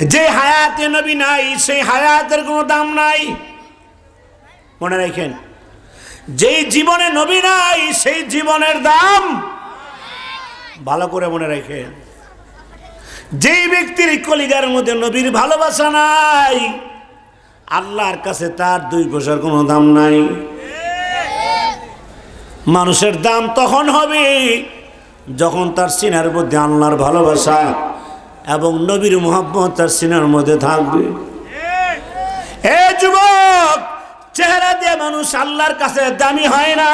যে হায়াতে নবী নাই, সেই হায়াতের কোনো দাম নাই। মনে রাখেন, যেই জীবনে নবী নাই, সেই জীবনের দাম ভালো করে মনে রাখেন। যেই ব্যক্তির কলিগার মধ্যে নবীর ভালোবাসা নাই, আল্লাহর কাছে তার দুই পয়সার কোনো দাম নাই। মানুষের দাম তখন হবে যখন তার সিনার মধ্যে আল্লাহর ভালোবাসা এবং নবীর মোহাম্মদ তার সিনার মধ্যে থাকবে। এ যুবক, চেহারা দিয়ে মানুষ আল্লাহর কাছে দামি হয় না।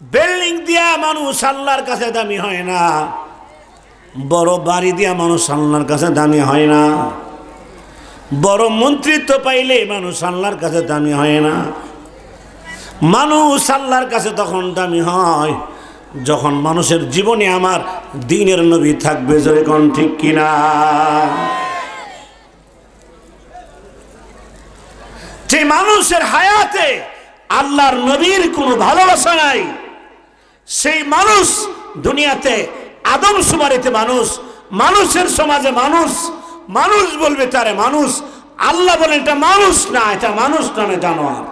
বিল্ডিং দিয়া মানুষ আল্লাহর কাছে দামি হয় না। বড় বাড়ি দিয়া মানুষ আল্লাহর কাছে দামি হয় না। বড় মন্ত্রিত্ব পাইলে মানুষ আল্লাহর কাছে দামি হয় না। মানুষ আল্লাহর কাছে তখন দামি হয়। যখন মানুষের জীবনে আমার দিনের নবী থাকবে যেরকম ঠিক কিনা? যে মানুষের হায়াতে আল্লাহর নবীর কোনো ভালোবাসা নাই, সেই মানুষ দুনিয়াতে আদম সুমারিতে মানুষ, মানুষের সমাজে মানুষ মানুষ বলবে তারে মানুষ, আল্লাহ বলে এটা মানুষ না, এটা মানুষ নামে জানোয়ার।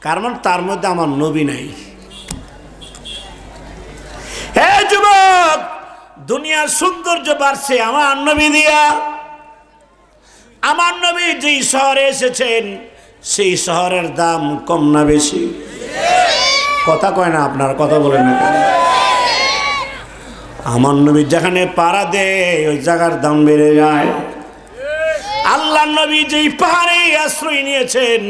কারণ তার মধ্যে আমার নবী নাই। হে যুবক, দুনিয়ার সৌন্দর্য বাড়ছে আমার নবী দিয়া। আমার নবী যেই শহরে এসেছেন, সেই শহরের দাম কম না বেশি। কথা কয় না আপনার, কথা বলেন আমার নবী যেখানে পাড়া দেয়, ওই জায়গার দাম বেড়ে যায়। আল্লাহ নবী যেই পাহাড়ে আশ্রয় নিয়েছেন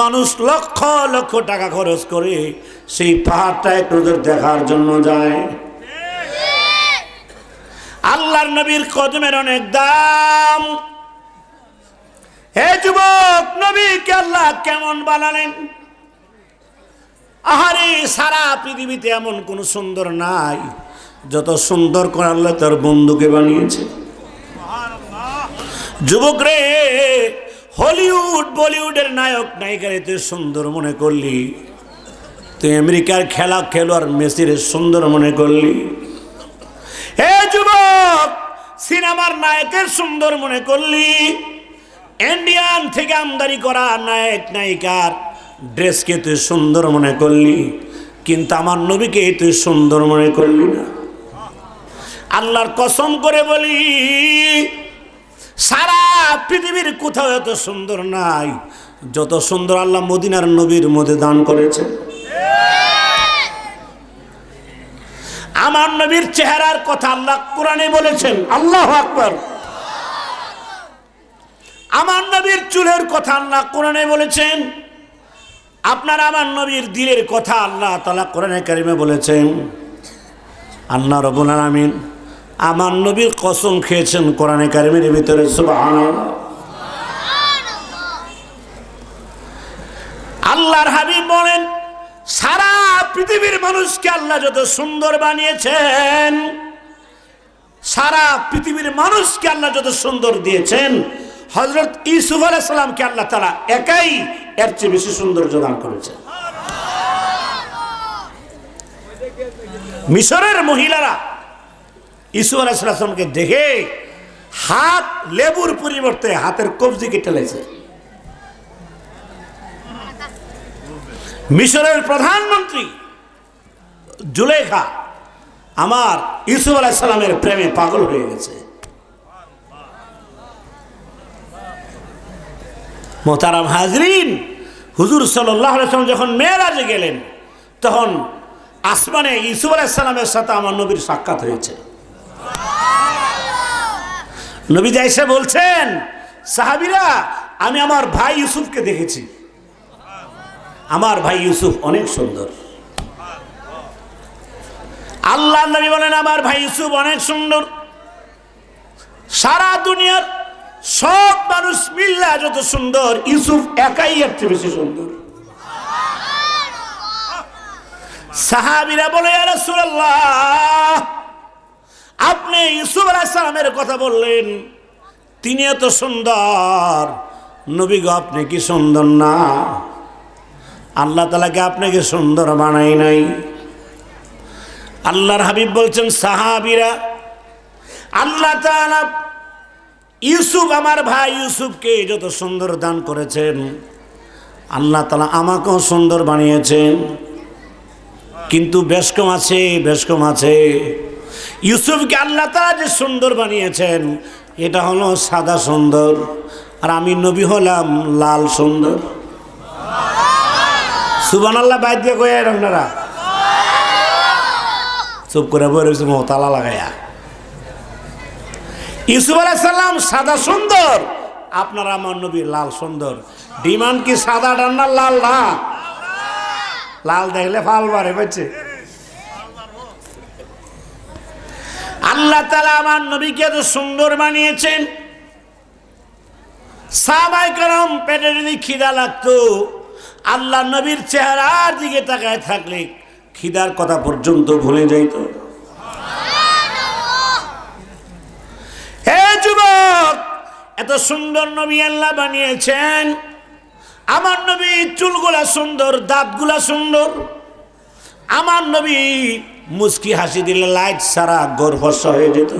মানুষ লক্ষ লক্ষ টাকা খরচ করে সেই পাহাড়টা একটু দেখার জন্য যায়। আল্লাহর নবীর কদমের অনেক দাম। হে যুবক নবীকে আল্লাহ কেমন বানালেন? আহারে, সারা পৃথিবীতে এমন কোন সুন্দর নাই, যত সুন্দর করে আল্লাহ তার বন্ধুকে বানিয়েছে। যুবক রে হলিউড, বলিউডের নায়ক, নায়িকারে তুই সুন্দর মনে করলি। তুই আমেরিকার খেলা খেলোয়াড় মেসির সুন্দর মনে করলি। হে যুবক, সিনেমার নায়কের সুন্দর মনে করলি। ইন্ডিয়ান থেকে আমদানি করা নায়ক, নায়িকার ড্রেসকে তুই সুন্দর মনে করলি। কিন্তু আমার নবীকে তুই সুন্দর মনে করলি না। আল্লাহর কসম করে বলি সারা পৃথিবীর কোথাও এত সুন্দর নাই। যত সুন্দর আল্লাহ মদিনার নবীর মধ্যে দান করেছে। আমার নবীর চেহারার কথা আল্লাহ কোরআনে বলেছেন। আল্লাহ আকবর। আমার নবীর চুলের কথা আল্লাহ কোরআনে বলেছেন। আপনার আমার নবীর দিলের কথা আল্লাহ তালা কোরআনে কারিমে বলেছেন। আল্লাহ রবুল আলমিন আমার নবীর কসম খেয়েছেন কোরআনে কারিমের ভিতরে আল্লাহর হাবিব বলেন, সারা পৃথিবীর মানুষকে আল্লাহ যত সুন্দর বানিয়েছেন, সারা পৃথিবীর মানুষকে আল্লাহ যত সুন্দর দিয়েছেন হজরত ইসুফ আলাইসালামকে আল্লাহ তারা একাই এর চেয়ে বেশি সৌন্দর্য দান করেছেন। মিশরের মহিলারা ইসু আলাইসালামকে দেখে হাত লেবুর পরিবর্তে হাতের কবজি কেটে লেছে মিশরের প্রধানমন্ত্রী জুলেখা আমার ইসুফ আলাইসালামের প্রেমে পাগল হয়ে গেছে। মোতারাম হাজরিন, হুজুর সাল্লাহ সাল্লাম যখন মেয়েরাজে গেলেন, তখন আসমানে ইসুফ আলাইসালামের সাথে আমার নবীর সাক্ষাৎ হয়েছে। নবী এসে বলছেন, সাহাবিরা, আমি আমার ভাই ইউসুফকে দেখেছি। আমার ভাই ইউসুফ অনেক সুন্দর। আল্লাহ নবী বলেন, আমার ভাই ইউসুফ অনেক সুন্দর। সারা দুনিয়ার সব মানুষ মিল্লা যত সুন্দর, ইউসুফ একাই চেয়ে বেশি সুন্দর। সাহাবিরা বলে, "ইয়া রাসূলুল্লাহ আপনি ইউসুফ আলাইসালামের কথা বললেন, তিনি এত সুন্দর। নবী গো, আপনি কি সুন্দর না? আল্লাহ তালাকে আপনাকে সুন্দর বানাই নাই? আল্লাহর হাবিব বলছেন, সাহাবিরা, আল্লাহ তাআলা ইউসুফ, আমার ভাই ইউসুফকে যত সুন্দর দান করেছেন, আল্লাহ তালা আমাকেও সুন্দর বানিয়েছেন। কিন্তু বেশ কম আছে, বেশ কম আছে। ইউসুফকে আল্লাহ তালা যে সুন্দর বানিয়েছেন, এটা হলো সাদা সুন্দর। আর আমি নবী হলাম লাল সুন্দর। সুবান আল্লাহ বাইর দিয়ে কয়ে আপনারা। চুপ করে বই রয়েছে তালা লাগাইয়া। ইউসুফ আলাইসাল্লাম সাদা সুন্দর, আপনার আমার নবী লাল সুন্দর। ডিমান্ড কি সাদা ডান্নার লাল না? লাল দেখলে ফাল বাড়ে বেছে আল্লাহ তালা আমার নবীকে এত সুন্দর বানিয়েছেন। সাবাই করম পেটে যদি খিদা লাগতো। আল্লাহ নবীর চেহারার দিকে তাকায় থাকলে খিদার কথা পর্যন্ত ভুলে যাইতো। হে যুবক, এত সুন্দর নবী আল্লাহ বানিয়েছেন। আমার নবী চুলগুলা সুন্দর, দাঁতগুলা সুন্দর। আমার নবী মুস্কি হাসি দিলে লাইট সারা গর্ভস্য হয়ে যেত।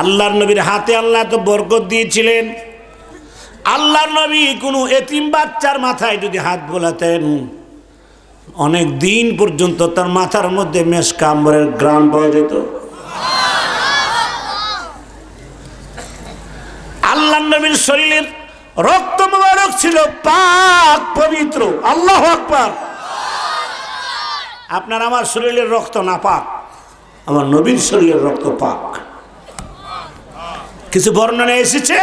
আল্লাহর নবীর হাতে আল্লাহ তো বরকত দিয়েছিলেন। আল্লাহর নবী কোনো এতিম বাচ্চার মাথায় যদি হাত বোলাতেন, অনেক দিন পর্যন্ত তার মাথার মধ্যে মেষ কাম্বরের গ্রাম পাওয়া যেত। আল্লাহ নবীর শরীরের রক্ত মোবারক ছিল পাক পবিত্র, আল্লাহ আকবার। আপনার আমার শরীরের রক্ত না পাক, আমার নবীর শরীরের রক্ত পাক। কিছু বর্ণনা এসেছে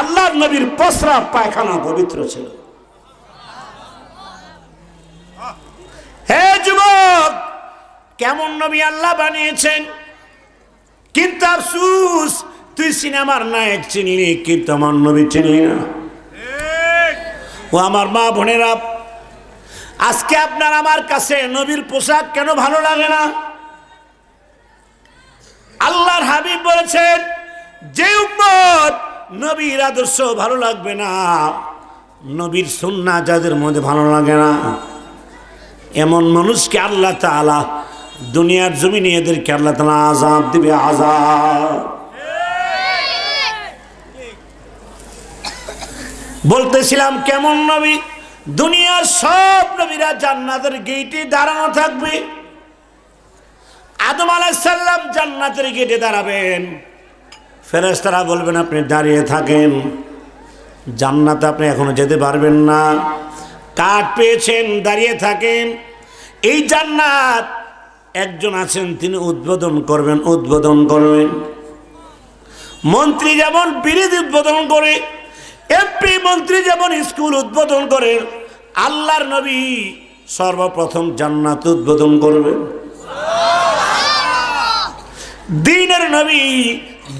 আল্লাহ নবীর পসরা পায়খানা পবিত্র ছিল। হে যুবক, কেমন নবী আল্লাহ বানিয়েছেন? কিন্তু আফসুস, তুই সিনেমার নায়ক চিনলি, কিন্তু আমার নবী চিনলি না। ও আমার মা বোনেরা আজকে আপনার আমার কাছে নবীর পোশাক কেন ভালো লাগে না? আল্লাহর হাবিব বলেছেন, যে উম্মত নবীর আদর্শ ভালো লাগবে না, নবীর সুন্না যাদের মধ্যে ভালো লাগে না। এমন মানুষকে আল্লাহ তালা দুনিয়ার জমিনে এদেরকে আল্লাহ তালা আজাব দিবে আজাব বলতেছিলাম, কেমন নবী? দুনিয়ার সব নবীরা জান্নাতের গেটে দাঁড়ানো থাকবে। আদম আলাইসাল্লাম জান্নাতের গেটে দাঁড়াবেন। ফেরেস্তারা বলবেন, আপনি দাঁড়িয়ে থাকেন। জান্নাতে আপনি এখনও যেতে পারবেন না। কাঠ পেয়েছেন, দাঁড়িয়ে থাকেন। এই জান্নাত একজন আছেন, তিনি উদ্বোধন করবেন উদ্বোধন করবেন। মন্ত্রী যেমন বিরিদ উদ্বোধন করে এমপি মন্ত্রী যেমন স্কুল উদ্বোধন করে, আল্লাহর নবী সর্বপ্রথম জান্নাত উদ্বোধন করবেন দিনের নবী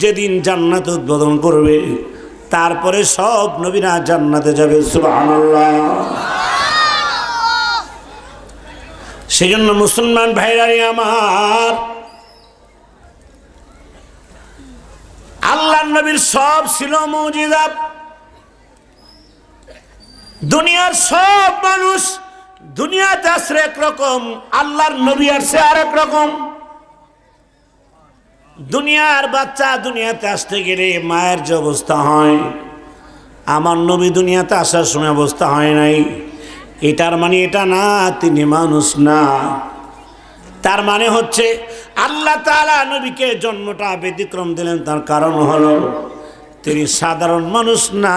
যেদিন জান্নাত উদ্বোধন করবে, তারপরে সব নবীরা জান্নাতে যাবে, সুবহানাল্লাহ। সেই জন্য মুসলমান ভাইরাই আমার আল্লাহ নবীর সব ছিল মৌজিদা দুনিয়ার সব মানুষ দুনিয়াতে আসছে একরকম আল্লাহর নবী আসছে আর রকম। দুনিয়ার বাচ্চা দুনিয়াতে আসতে গেলে মায়ের যে অবস্থা হয়, আমার নবী দুনিয়াতে আসার সময় অবস্থা হয় নাই। এটার মানে এটা না, তিনি মানুষ না। তার মানে হচ্ছে, আল্লাহ তালা নবীকে জন্মটা ব্যতিক্রম দিলেন, তার কারণ হলো, তিনি সাধারণ মানুষ না।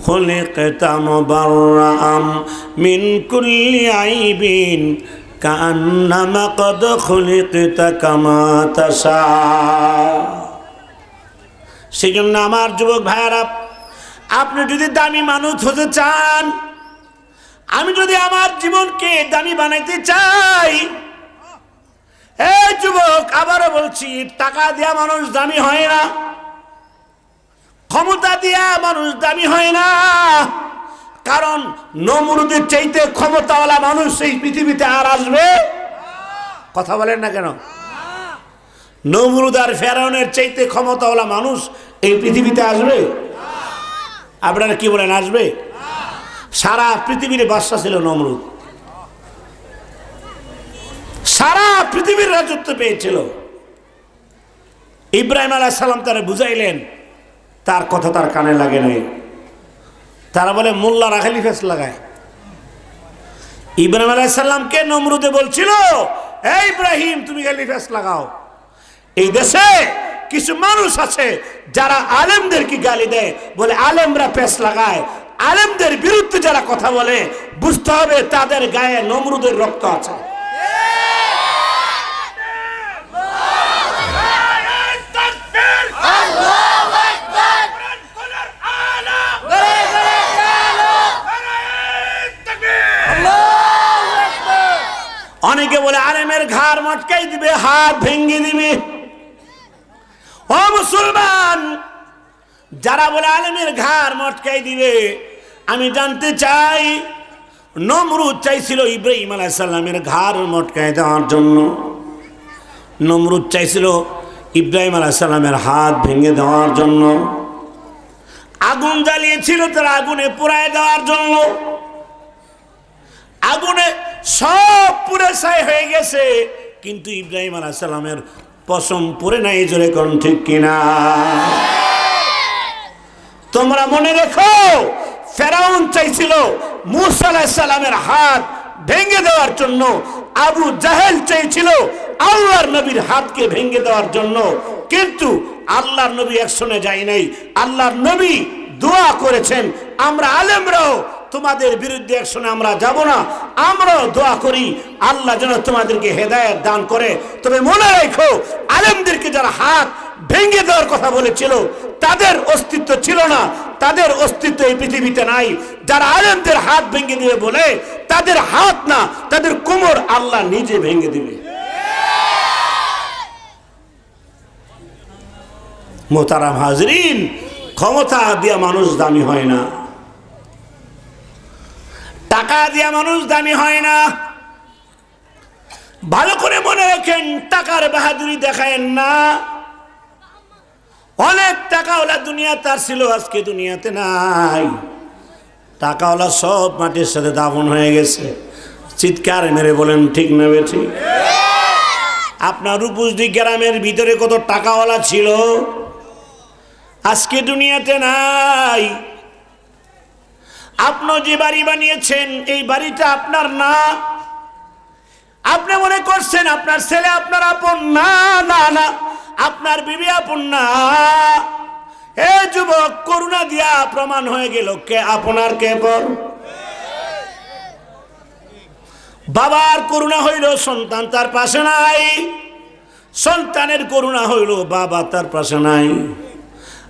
خلقت مبرأ من كل عيب كأنما قد خلقت كما تشاء সেই জন্য আমার যুবক ভাইয়ারা আপনি যদি দামি মানুষ হতে চান আমি যদি আমার জীবনকে দামি বানাইতে চাই এই যুবক আবারও বলছি টাকা দেয়া মানুষ দামি হয় না ক্ষমতা দিয়া মানুষ দামি হয় না। কারণ নমরুদের চাইতে ক্ষমতাওয়ালা মানুষ এই পৃথিবীতে আর আসবে? কথা বলেন না কেন? নমরুদ আর ফেরাউনের চাইতে ক্ষমতাওয়ালা মানুষ এই পৃথিবীতে আসবে? আপনারা কি বলেন, আসবে? সারা পৃথিবীর বাদশা ছিল নমরুদ। সারা পৃথিবীর রাজত্ব পেয়েছিল। ইব্রাহিম আলাহ সালাম তারা বুঝাইলেন তার কথা তার কানে লাগে নাই। তারা বলে, মোল্লা রাখালি ফেস লাগায়। ইব্রাহিম আলাহ সাল্লামকে নমরুদে বলছিল, এই ইব্রাহিম, তুমি খালি ফেস লাগাও। এই দেশে কিছু মানুষ আছে যারা আলেমদেরকে গালি দেয়। বলে, আলেমরা পেশ লাগায়। আলেমদের বিরুদ্ধে যারা কথা বলে, বুঝতে হবে তাদের গায়ে নমরুদের রক্ত আছে। বলে ঘাড় মটকাই দিবে, হাত ভেঙ্গে দিবে। ও মুসলমান, যারা বলে আলেমের ঘাড় মটকাই দিবে, আমি জানতে চাই, নমরুদ চাইছিল ইব্রাহিম আলাহ সাল্লামের ঘাড় মটকাই দেওয়ার জন্য। নমরুদ চাইছিল ইব্রাহিম আলাহ সাল্লামের হাত ভেঙে দেওয়ার জন্য। আগুন জ্বালিয়েছিল, তার আগুনে পোড়ায় দেওয়ার জন্য। আগুনে সব পুরে ছাই হয়ে গেছে। কিন্তু ইব্রাহিম আলাহ সাল্লামের পশম পরে নাই জোরে কোন ঠিক কিনা? তোমরা মনে রেখো, ফেরাউন চাইছিল মুসা আলাহিসাল্লামের হাত ভেঙে দেওয়ার জন্য, আবু জাহেল চাইছিল আল্লাহর নবীর হাতকে ভেঙে দেওয়ার জন্য। কিন্তু আল্লাহর নবী একশনে যায় নাই, আল্লাহর নবী দোয়া করেছেন, আমরা আলেমরাও তোমাদের বিরুদ্ধে একশনে আমরা যাব না। আমরাও দোয়া করি, আল্লাহ যেন তোমাদেরকে হেদায়েত দান করে। তবে মনে রেখো, আলেমদেরকে যারা হাত ভেঙে দেওয়ার কথা বলেছিল, তাদের অস্তিত্ব ছিল না। তাদের অস্তিত্ব এই পৃথিবীতে নাই। যারা আলেমদের হাত ভেঙে দিবে বলে, তাদের হাত না, তাদের কোমর আল্লাহ নিজে ভেঙে দিবে। মোতারাম হাজরিন, ক্ষমতা দিয়া মানুষ দামি হয় না। টাকা দিয়া মানুষ দামি হয় না। ভালো করে মনে রাখেন, টাকার বাহাদুরি দেখায়েন না। অনেক টাকাওয়ালা দুনিয়া তার ছিল, আজকে দুনিয়াতে নাই। টাকাওয়ালা সব মাটির সাথে দাফন হয়ে গেছে। চিৎকার মেরে বলেন, ঠিক নেবে ঠিক? আপনার রূপসদি গ্রামের ভিতরে কত টাকাওয়ালা ছিল? আজকে দুনিয়াতে নাই। আপনি যে বাড়ি বানিয়েছেন, এই বাড়িটা আপনার না। আপনি মনে করছেন আপনার ছেলে, আপনার আপন না না না। আপনার বিবি আপন না। এ যুবক, করুণা দিয়া প্রমাণ হয়ে গেল, কে আপনার কে পর বাবার করুণা হইল, সন্তান তার পাশে নাই। সন্তানের করুণা হইল, বাবা তার পাশে নাই।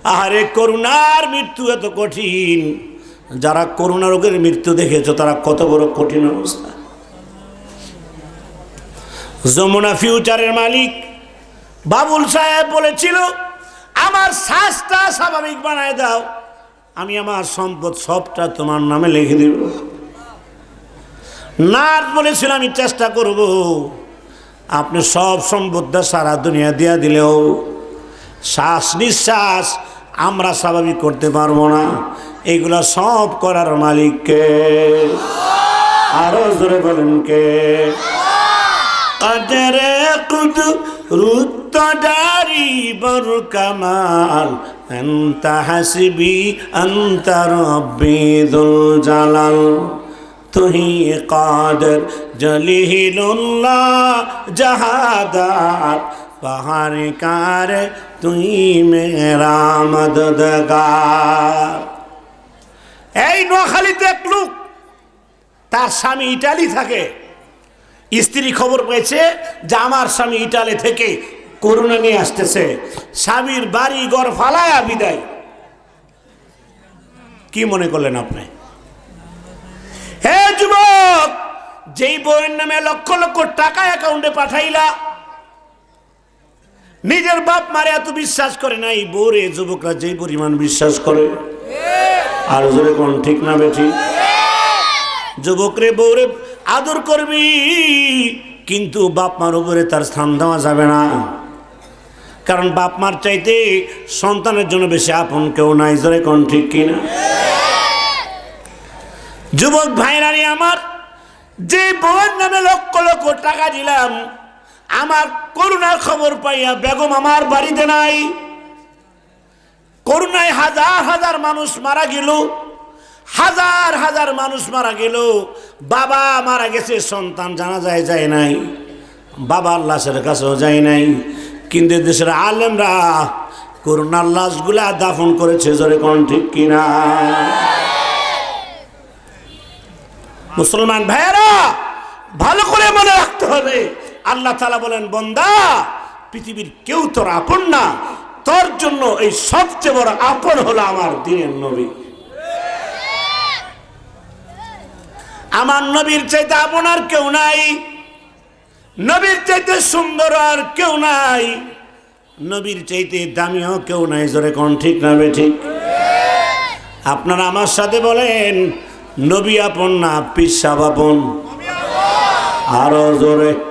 আহারে, করুণার মৃত্যু এত কঠিন। যারা করুণা রোগের মৃত্যু দেখেছ, তারা কত বড় কঠিন অবস্থা। যমুনা ফিউচারের মালিক বাবুল সাহেব বলেছিল, আমার শ্বাসটা স্বাভাবিক বানায় দাও, আমি আমার সম্পদ সবটা তোমার নামে লিখে দেব। নার্স বলেছিল, আমি চেষ্টা করব, আপনি সব সম্পদটা সারা দুনিয়া দিয়া দিলেও শ্বাস নিঃশ্বাস আমরা স্বাভাবিক করতে পারব না। এগুলো সব করার মালিককে আরো জোরে বলেন কে قدر قدرت داري بركمال أنت حسبي أنت ربي ذو الجلال তুহি কাদের জলিহিলুল্লাহ জাহাদাত বাহার কার তুই মেরা মদদগার এই নোয়াখালীতে এক লোক, তার স্বামী ইটালি থাকে। স্ত্রী খবর পেয়েছে যে আমার স্বামী ইটালি থেকে করুণা নিয়ে আসতেছে। স্বামীর বাড়ি ঘর ফালায়া বিদায়। কি মনে করলেন আপনি? হে যুবক, যেই বইয়ের নামে লক্ষ লক্ষ টাকা অ্যাকাউন্টে পাঠাইলা, নিজের বাপ মারে এত বিশ্বাস করে নাই বউরে যুবকরা যেই পরিমাণ বিশ্বাস করে। আর জোরে কোন ঠিক না বেঠি? যুবকরে, বউরে আদর করবি, কিন্তু বাপ মার উপরে তার স্থান দেওয়া যাবে না। কারণ বাপ মার চাইতে সন্তানের জন্য বেশি আপন কেউ নাই, জোরে কোন ঠিক কিনা যুবক ভাইরানি আমার, যে বউয়ের নামে লক্ষ লক্ষ টাকা দিলাম, আমার করুণার খবর পাইয়া বেগম আমার বাড়িতে নাই। করুণায় হাজার হাজার মানুষ মারা গেল, হাজার হাজার মানুষ মারা গেল, বাবা মারা গেছে, সন্তান জানা যায় যায় নাই, বাবা লাশের কাছেও যায় নাই, কিন্তু দেশের আলেমরা করুণার লাশগুলা দাফন করেছে, জোরে কোন ঠিক কিনা? মুসলমান ভাইয়েরা, ভালো করে মনে রাখতে হবে, আল্লাহ তালা বলেন, বন্দা, পৃথিবীর কেউ তোর আপন না। তোর জন্য এই সবচেয়ে বড় আপন হলো আমার দিনের নবী। আমার নবীর চাইতে আপন আর কেউ নাই। নবীর চাইতে সুন্দর আর কেউ নাই। নবীর চাইতে দামিও কেউ নাই, জোরে কোন ঠিক না বে ঠিক? আপনারা আমার সাথে বলেন, নবী আপন না পিসাব আপন? আরও জোরে।